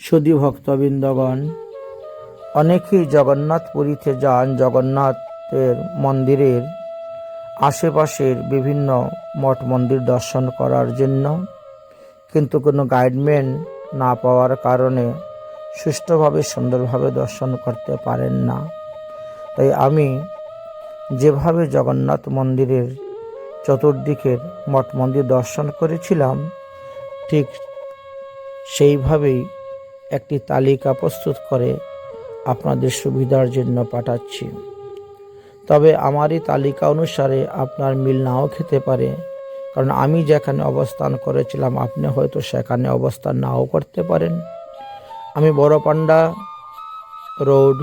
সুদী ভক্তবৃন্দগণ। অনেকেই জগন্নাথ পুরীতে যান, জগন্নাথের মন্দিরের আশেপাশের বিভিন্ন মঠ মন্দির দর্শন করার জন্য। কিন্তু কোনো গাইডম্যান না পাওয়ার কারণে সুষ্ঠুভাবে, সুন্দরভাবে দর্শন করতে পারেন না। তাই আমি যেভাবে জগন্নাথ মন্দিরের চতুর্দিকের মঠ মন্দির দর্শন করেছিলাম, ঠিক সেইভাবেই একটি তালিকা প্রস্তুত করে আপনাদের সুবিধার জন্য পাঠাচ্ছি। তবে আমারই তালিকা অনুসারে আপনার মিল নাও খেতে পারে, কারণ আমি যেখানে অবস্থান করেছিলাম, আপনি হয়তো সেখানে অবস্থান নাও করতে পারেন। আমি পান্ডা রোড,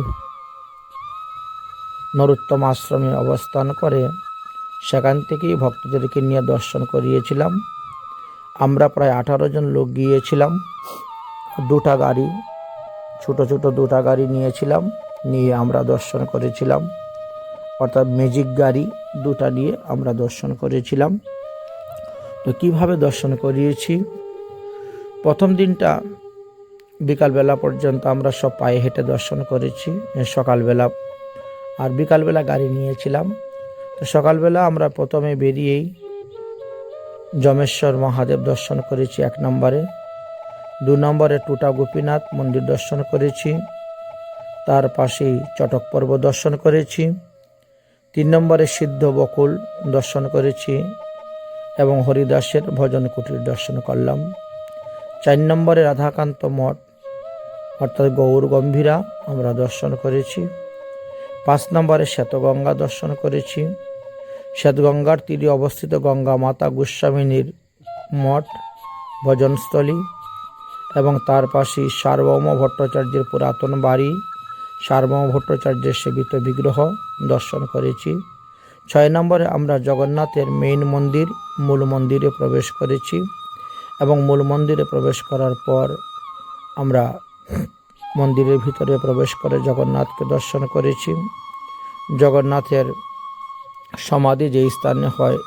নরোত্তম আশ্রমে অবস্থান করে সেখান থেকেই ভক্তদেরকে নিয়ে দর্শন করিয়েছিলাম। আমরা প্রায় আঠারো জন লোক গিয়েছিলাম। দুটা গাড়ি, ছোট ছোট দুটা গাড়ি নিয়েছিলাম, নিয়ে আমরা দর্শন করেছিলাম। অর্থাৎ ম্যাজিক গাড়ি দুটা নিয়ে আমরা দর্শন করেছিলাম। তো কীভাবে দর্শন করিয়েছি? প্রথম দিনটা বিকালবেলা পর্যন্ত আমরা সব পায়ে হেঁটে দর্শন করেছি সকালবেলা। আর বিকালবেলা গাড়ি নিয়েছিলাম। তো সকালবেলা আমরা প্রথমে বেরিয়েই জমেশ্বর মহাদেব দর্শন করেছি এক নম্বরে। দু নম্বরে টুটা গোপীনাথ মন্দির দর্শন করেছি। তার পাশেই চটক পর্ব দর্শন করেছি। তিন নম্বরে সিদ্ধ বকুল দর্শন করেছি এবং হরিদাসের ভজন কুটির দর্শন করলাম। চার নম্বরে রাধাকান্ত মঠ, অর্থাৎ গৌর গম্ভীরা আমরা দর্শন করেছি। পাঁচ নম্বরে শ্বেতগঙ্গা দর্শন করেছি। শ্বেতগঙ্গার তীরে অবস্থিত গঙ্গা মাতা গোস্বামিনীর মঠ, ভজনস্থলী এবং তার পাশেই সার্বভৌম ভট্টাচার্যের পুরাতন বাড়ি, সার্বভৌম ভট্টাচার্যের সেবিত বিগ্রহ দর্শন করেছি। ছয় নম্বরে আমরা জগন্নাথের মেইন মন্দির, মূল মন্দিরে প্রবেশ করেছি এবং মূল মন্দিরে প্রবেশ করার পর আমরা মন্দিরের ভিতরে প্রবেশ করে জগন্নাথকে দর্শন করেছি। জগন্নাথের সমাধি যেই স্থানে হয়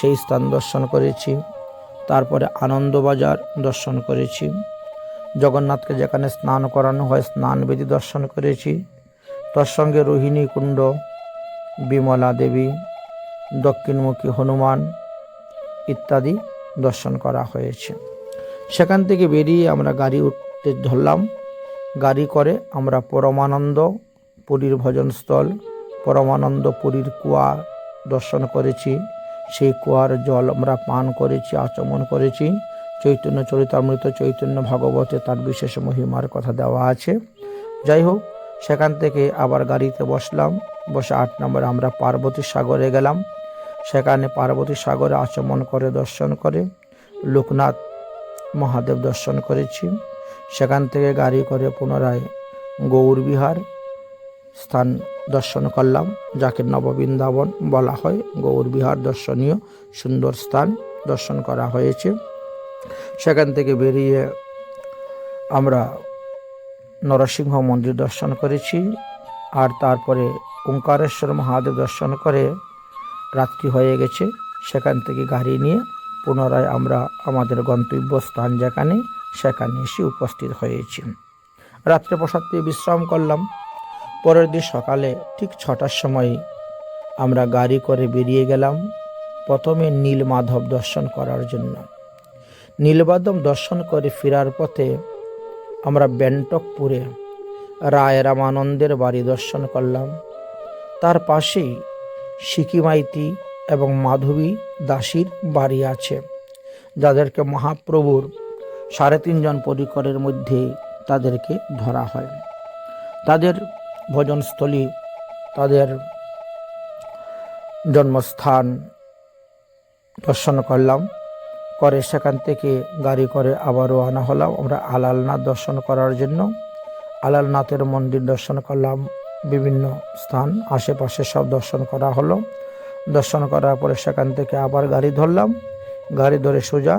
সেই স্থান দর্শন করেছি। তারপরে আনন্দবাজার দর্শন করেছি। জগন্নাথকে যেখানে স্নান করানো হয় স্নানবেদী দর্শন করেছি। তার সঙ্গে রোহিণী কুণ্ড, বিমলা দেবী, দক্ষিণমুখী হনুমান ইত্যাদি দর্শন করা হয়েছে। সেখান থেকে বেরিয়ে আমরা গাড়ি উঠতে ধরলাম। গাড়ি করে আমরা পরমানন্দ পুরীর ভজনস্থল পরমানন্দ পুরীর কুয়া দর্শন করেছি। সেই কুয়ার জল আমরা পান করেছি, আচমন করেছি। চৈতন্য চরিতামৃত, চৈতন্য ভাগবতে তার বিশেষ মহিমার কথা দেওয়া আছে। যাই হোক, সেখান থেকে আবার গাড়িতে বসলাম। বসে আট নম্বরে আমরা পার্বতী সাগরে গেলাম। সেখানে পার্বতী সাগরে আচমন করে দর্শন করে, লোকনাথ মহাদেব দর্শন করেছি। সেখান থেকে গাড়ি করে পুনরায় গৌরবিহার স্থান দর্শন করলাম, যাকে নববৃন্দাবন বলা হয়। গৌরবিহার দর্শনীয় সুন্দর স্থান দর্শন করা হয়েছে। সেখান থেকে বেরিয়ে আমরা নরসিংহ মন্দির দর্শন করেছি আর তারপরে ওঙ্কারেশ্বর মহাদেব দর্শন করে রাত্রি হয়ে গেছে। সেখান থেকে গাড়ি নিয়ে পুনরায় আমরা আমাদের গন্তব্য স্থান যেখানে, সেখানে এসে উপস্থিত হয়েছি। রাত্রে প্রসাদ পেয়ে বিশ্রাম করলাম। পরের দিন সকালে ঠিক ছটার সময় আমরা গাড়ি করে বেরিয়ে গেলাম প্রথমে নীল মাধব দর্শন করার জন্য। নীলমাধব দর্শন করে ফেরার পথে আমরা ব্যান্টকপুরে রায় রামানন্দের বাড়ি দর্শন করলাম। তার পাশেই সিকিমাইতি এবং মাধবী দাসীর বাড়ি আছে, যাদেরকে মহাপ্রভুর সাড়ে তিনজন পরিকরের মধ্যে তাদেরকে ধরা হয়। তাদের ভোজনস্থলী, তাদের জন্মস্থান দর্শন করলাম। করে, সেখান থেকে গাড়ি করে আবারও আনা হলাম। আমরা আলালনাথ দর্শন করার জন্য। আলালনাথের মন্দির দর্শন করলাম, বিভিন্ন স্থান, আশেপাশে সব দর্শন করা হলো। দর্শন করার পরে সেখান থেকে আবার গাড়ি ধরলাম। গাড়ি ধরে সোজা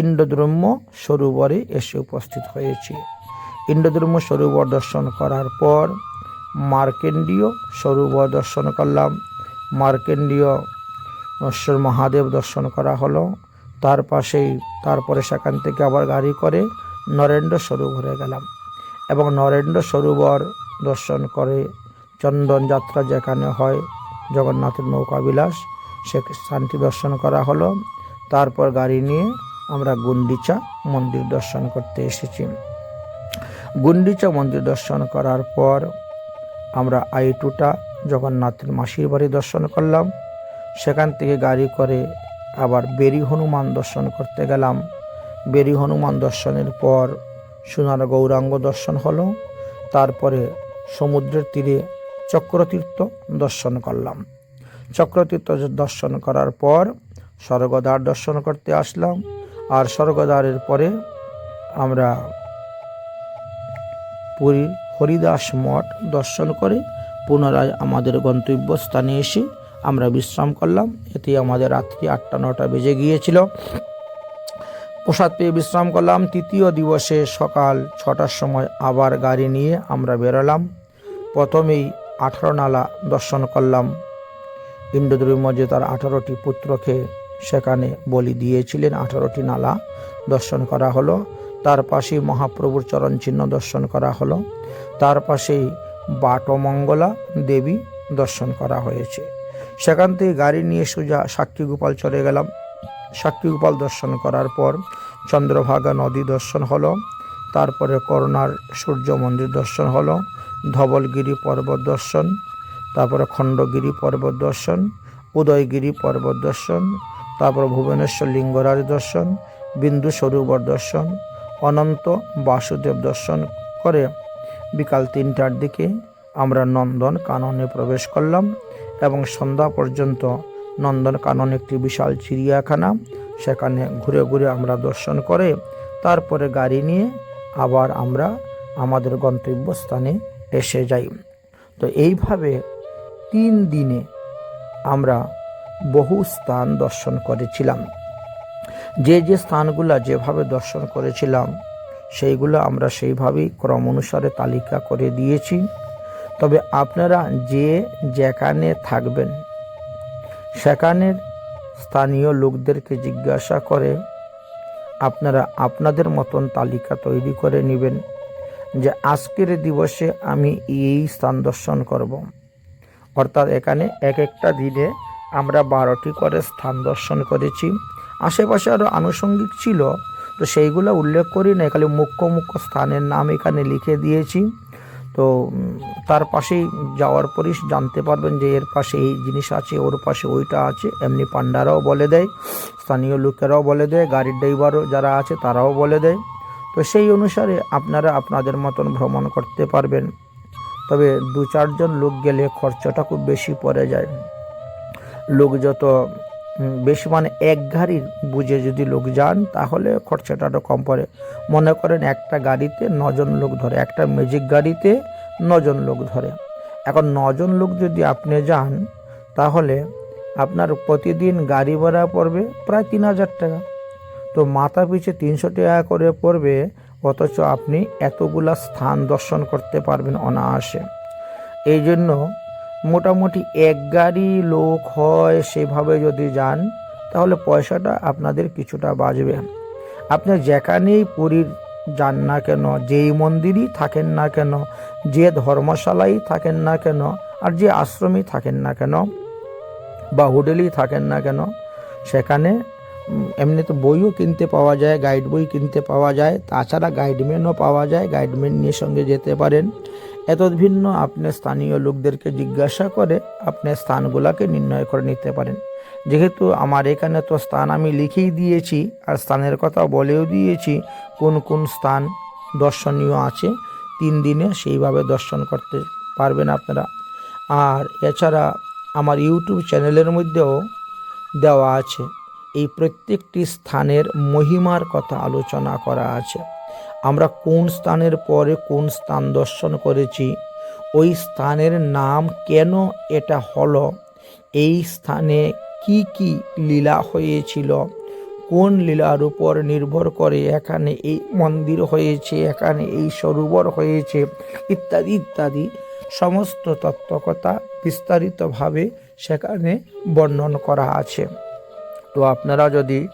ইন্দ্রদ্রম্য সরোবরে এসে উপস্থিত হয়েছি। ইন্দ্রদ্রম্য সরোবর দর্শন করার পর মার্কেন্ডীয় সরোবর দর্শন করলাম। মার্কেন্ডীয় মহাদেব দর্শন করা হলো। তার পাশেই, তারপরে সেখান থেকে আবার গাড়ি করে নরেন্দ্র সরোবরে গেলাম। এবং নরেন্দ্র সরোবর দর্শন করে চন্দন যাত্রা যেখানে হয়, জগন্নাথের নৌকা বিলাস, সে স্থানটি দর্শন করা হলো। তারপর গাড়ি নিয়ে আমরা গুন্ডিচা মন্দির দর্শন করতে এসেছি। গুন্ডিচা মন্দির দর্শন করার পর আমরা আইটুটা জগন্নাথের মাসির বাড়ি দর্শন করলাম। সেখান থেকে গাড়ি করে আবার বেরি হনুমান দর্শন করতে গেলাম। বেরি হনুমান দর্শনের পর সোনার গৌরাঙ্গ দর্শন হলো। তারপরে সমুদ্রের তীরে চক্রতীর্থ দর্শন করলাম। চক্রতীর্থ দর্শন করার পর স্বর্গদ্বার দর্শন করতে আসলাম। আর স্বর্গদ্বারের পরে আমরা পুরীর হরিদাস মঠ দর্শন করে পুনরায় আমাদের গন্তব্যস্থানে এসে আমরা বিশ্রাম করলাম। এতে আমাদের রাত্রি আটটা, নটা বেজে গিয়েছিল। প্রসাদ পেয়ে বিশ্রাম করলাম। তৃতীয় দিবসে সকাল ছটার সময় আবার গাড়ি নিয়ে আমরা বেরোলাম। প্রথমেই আঠারো নালা দর্শন করলাম। ইন্দ্রদ্রব্য যে তার আঠারোটি পুত্রকে সেখানে বলি দিয়েছিলেন। আঠারোটি নালা দর্শন করা হলো। তার পাশেই মহাপ্রভুর চরণ চিহ্ন দর্শন করা হলো। তার পাশেই বাটমঙ্গলা দেবী দর্শন করা হয়েছে। সেখান থেকে গাড়ি নিয়ে সোজা সাক্ষী গোপাল চলে গেলাম। সাক্ষী গোপাল দর্শন করার পর চন্দ্রভাগা নদী দর্শন হলো, তারপরে করোনার সূর্য মন্দির দর্শন হলো, ধবলগিরি পর্বত দর্শন, তারপরে খণ্ডগিরি পর্বত দর্শন, উদয়গিরি পর্বত দর্শন, তারপর ভুবনেশ্বর লিঙ্গরাজ দর্শন বিন্দু সরোবর দর্শন, অনন্ত বাসুদেব দর্শন করে বিকাল তিনটার দিকে আমরা নন্দন কাননে প্রবেশ করলাম। এবং সন্ধ্যা পর্যন্ত নন্দন কানন একটি বিশাল চিড়িয়াখানা। সেখানে ঘুরে ঘুরে আমরা দর্শন করে, তারপরে গাড়ি নিয়ে আবার আমরা আমাদের গন্তব্যস্থানে এসে যাই। তো এইভাবে তিন দিনে আমরা বহু স্থান দর্শন করেছিলাম। যে যে স্থানগুলো যেভাবে দর্শন করেছিলাম, সেইগুলো আমরা সেইভাবেই ক্রম অনুসারে তালিকা করে দিয়েছি। তবে আপনারা যে যেখানে থাকবেন, সেখানের স্থানীয় লোকদেরকে জিজ্ঞাসা করে আপনারা আপনাদের মতন তালিকা তৈরি করে নেবেন যে আজকের দিবসে আমি এই স্থান দর্শন করব। অর্থাৎ এখানে এক একটা দিনে আমরা বারোটি করে স্থান দর্শন করেছি আশেপাশে আরও আনুষঙ্গিক ছিল, তো সেইগুলো উল্লেখ করি না, খালি মুখ্য মুখ্য স্থানের নাম এখানে লিখে দিয়েছি তো তার পাশেই যাওয়ার পরই জানতে পারবেন যে এর পাশে এই জিনিস আছে, ওর পাশে ওইটা আছে। এমনি পান্ডারাও বলে দেয়, স্থানীয় লোকেরাও বলে দেয়, গাড়ির ড্রাইভারও যারা আছে তারাও বলে দেয়। তো সেই অনুসারে আপনারা আপনাদের মতন ভ্রমণ করতে পারবেন। তবে দু চারজন লোক গেলে খরচাটা খুব বেশি পড়ে যায়। লোক যত বেশি মানে এক গাড়ির বুঝে যদি লোক যান, তাহলে খরচাটা একটু কম পড়ে। মনে করেন একটা গাড়িতে নজন লোক ধরে, একটা ম্যাজিক গাড়িতে নজন লোক ধরে। এখন নজন লোক যদি আপনি যান, তাহলে আপনার প্রতিদিন গাড়ি ভাড়া পড়বে প্রায় তিন হাজার টাকা। তো মাথা পিছে তিনশো টাকা করে পড়বে, অথচ আপনি এতগুলা স্থান দর্শন করতে পারবেন অনায়াসে। এই জন্য মোটামুটি এক গাড়ি লোক হয় সেভাবে যদি যান, তাহলে পয়সাটা আপনাদের কিছুটা বাঁচবে। আপনি যেখানেই পুরীর যান না কেন, যেই মন্দিরই থাকেন না কেন, যে ধর্মশালাই থাকেন না কেন, আর যে আশ্রমই থাকেন না কেন, বা হোটেলেই থাকেন না কেন, সেখানে এমনি তো বইও কিনতে পাওয়া যায় গাইড বই কিনতে পাওয়া যায়, তাছাড়া গাইডম্যানও পাওয়া যায় গাইডম্যান নিয়ে সঙ্গে যেতে পারেন। ভিন্ন আপনি স্থানীয় লোকদেরকে জিজ্ঞাসা করে আপনি স্থানগুলোকে নির্ণয় করে নিতে পারেন। যেহেতু আমার এখানে তো স্থান আমি লিখেই দিয়েছি, আর স্থানের কথা বলেও দিয়েছি, কোন কোন স্থান দর্শনীয় আছে, তিন দিনে সেইভাবে দর্শন করতে পারবেন আপনারা। আর এছাড়া আমার ইউটিউব চ্যানেলের মধ্যেও দেওয়া আছে, এই প্রত্যেকটি স্থানের মহিমার কথা আলোচনা করা আছে। আমরা কোন স্থানের পরে কোন স্থান দর্শন করেছি, ওই স্থানের নাম কেন এটা হলো, এই স্থানে কি কি লীলা হয়েছিল, কোন লীলার উপর নির্ভর করে এখানে এই মন্দির হয়েছে, এখানে এই সরোবর হয়েছে, ইত্যাদি ইত্যাদি সমস্ত তত্ত্বকথা বিস্তারিতভাবে সেখানে বর্ণন করা আছে। তো আপনারা যদি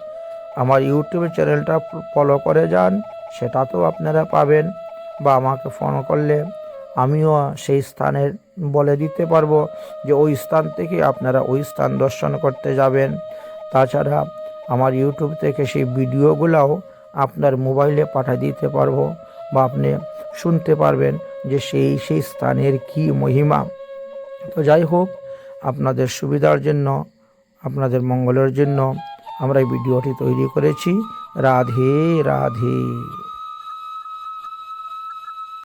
আমার ইউটিউব চ্যানেলটা ফলো করে যান সেটাতেও আপনারা পাবেন বা আমাকে ফোন করলে আমিও সেই স্থানের বলে দিতে পারব যে ওই স্থান থেকে আপনারা ওই স্থান দর্শন করতে যাবেন। তাছাড়া আমার ইউটিউব থেকে সেই ভিডিওগুলোও আপনার মোবাইলে পাঠিয়ে দিতে পারব বা আপনি শুনতে পারবেন যে সেই সেই স্থানের কি মহিমা। তো যাই হোক, আপনাদের সুবিধার জন্য, আপনাদের মঙ্গলের জন্য আমরা এই ভিডিওটি তৈরি করেছি। রাধে রাধে।